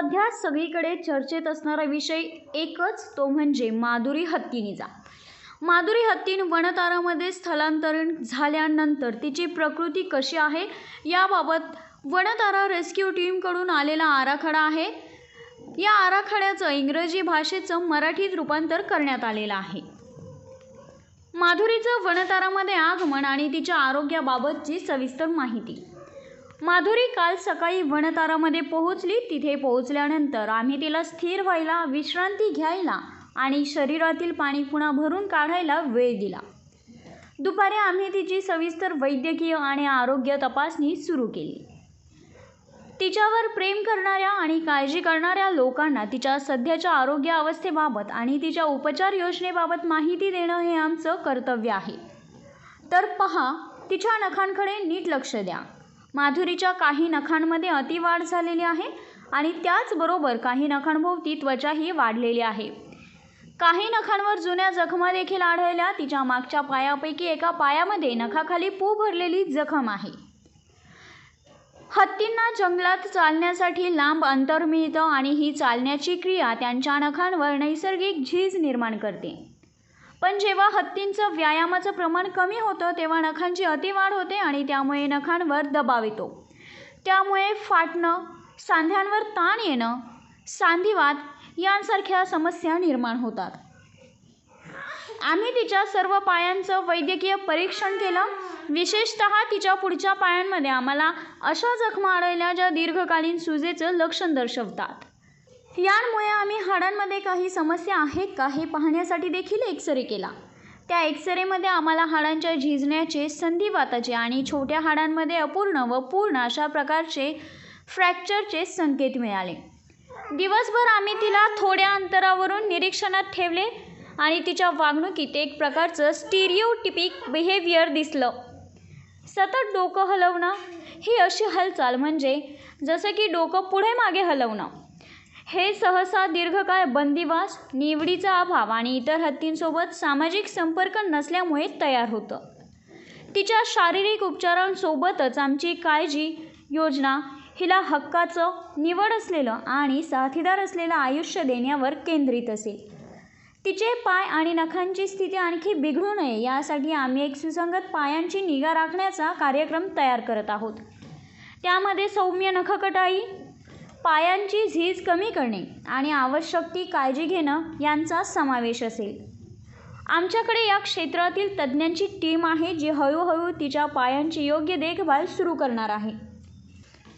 सध्या सगळीकडे चर्चेत असणारा विषय एकच तो म्हणजे माधुरी हत्तीनीचा माधुरी हत्तीन वनतारामध्ये स्थलांतरण झाल्यानंतर तिची प्रकृती कशी आहे याबाबत वनतारा रेस्क्यू टीमकडून आलेला आराखडा आहे. या आराखड्याचं इंग्रजी भाषेचं मराठीत रूपांतर करण्यात आलेलं आहे. माधुरीचं वनतारामध्ये आगमन आणि तिच्या आरोग्याबाबतची सविस्तर माहिती. माधुरी काल सकाळी वनतारामध्ये पोहोचली. तिथे पोहोचल्यानंतर आम्ही तिला स्थिर व्हायला विश्रांती घ्यायला आणि शरीरातील पाणी पुन्हा भरून काढायला वेळ दिला. दुपारी आम्ही तिची सविस्तर वैद्यकीय आणि आरोग्य तपासणी सुरू केली. तिच्यावर प्रेम करणाऱ्या आणि काळजी करणाऱ्या लोकांना तिच्या सध्याच्या आरोग्य अवस्थेबाबत आणि तिच्या उपचार योजनेबाबत माहिती देणं हे आमचं कर्तव्य आहे. तर पहा तिच्या नखांकडे नीट लक्ष द्या. माधुरीच्या काही नखांमध्ये अतिवाढ झालेली आहे आणि त्याचबरोबर काही नखांभोवती त्वचाही वाढलेली आहे. काही नखांवर जुन्या जखमा देखील आढळल्या. तिच्या मागच्या पायापैकी एका पायामध्ये नखाखाली पू भरलेली जखम आहे. हत्तींना जंगलात चालण्यासाठी लांब अंतर मिळतं आणि ही चालण्याची क्रिया त्यांच्या नखांवर नैसर्गिक झीज निर्माण करते. पण जेव्हा हत्तींचं व्यायामाचं प्रमाण कमी होतं तेव्हा नखांची अतिवाढ होते आणि त्यामुळे नखांवर दबाव येतो. त्यामुळे फाटणं सांध्यांवर ताण येणं सांधिवात यांसारख्या समस्या निर्माण होतात. आम्ही तिच्या सर्व पायांचं वैद्यकीय परीक्षण केलं. विशेषत तिच्या पुढच्या पायांमध्ये आम्हाला अशा जखमा आढळल्या ज्या दीर्घकालीन सुजेचं लक्षण दर्शवतात. यामुळे आम्ही हाडांमध्ये काही समस्या आहेत का हे पाहण्यासाठी देखील एक्सरे केला. त्या एक्सरेमध्ये आम्हाला हाडांच्या झिजण्याचे संधिवाताचे आणि छोट्या हाडांमध्ये अपूर्ण व पूर्ण अशा प्रकारचे फ्रॅक्चरचे संकेत मिळाले. दिवसभर आम्ही तिला थोड्या अंतरावरून निरीक्षणात ठेवले आणि तिच्या वागणुकीत एक प्रकारचं स्टिरिओटिपिक बिहेवियर दिसलं. सतत डोकं हलवणं ही अशी हालचाल म्हणजे जसं की डोकं पुढे मागे हलवणं. हे सहसा दीर्घकाळ बंदिवास निवडीचा अभाव आणि इतर हत्तींसोबत सामाजिक संपर्क नसल्यामुळे तयार होतं. तिच्या शारीरिक उपचारांसोबतच आमची काळजी योजना हिला हक्काचं निवड असलेलं आणि साथीदार असलेलं आयुष्य देण्यावर केंद्रित असेल तिचे पाय आणि नखांची स्थिती आणखी बिघडू नये यासाठी आम्ही एक सुसंगत पायांची निगा राखण्याचा कार्यक्रम तयार करत आहोत. त्यामध्ये सौम्य नखकटाई पायांची झीज कमी करणे आणि आवश्यक ती काळजी घेणं यांचा समावेश असेल. आमच्याकडे या क्षेत्रातील तज्ज्ञांची टीम आहे जी हळूहळू तिच्या पायांची योग्य देखभाल सुरू करणार आहे.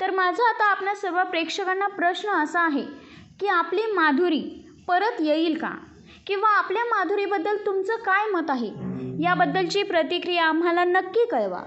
तर माझा आता आपल्या सर्व प्रेक्षकांना प्रश्न असा आहे की आपली माधुरी परत येईल का? किंवा आपल्या माधुरीबद्दल तुमचं काय मत आहे? याबद्दलची प्रतिक्रिया आम्हाला नक्की कळवा.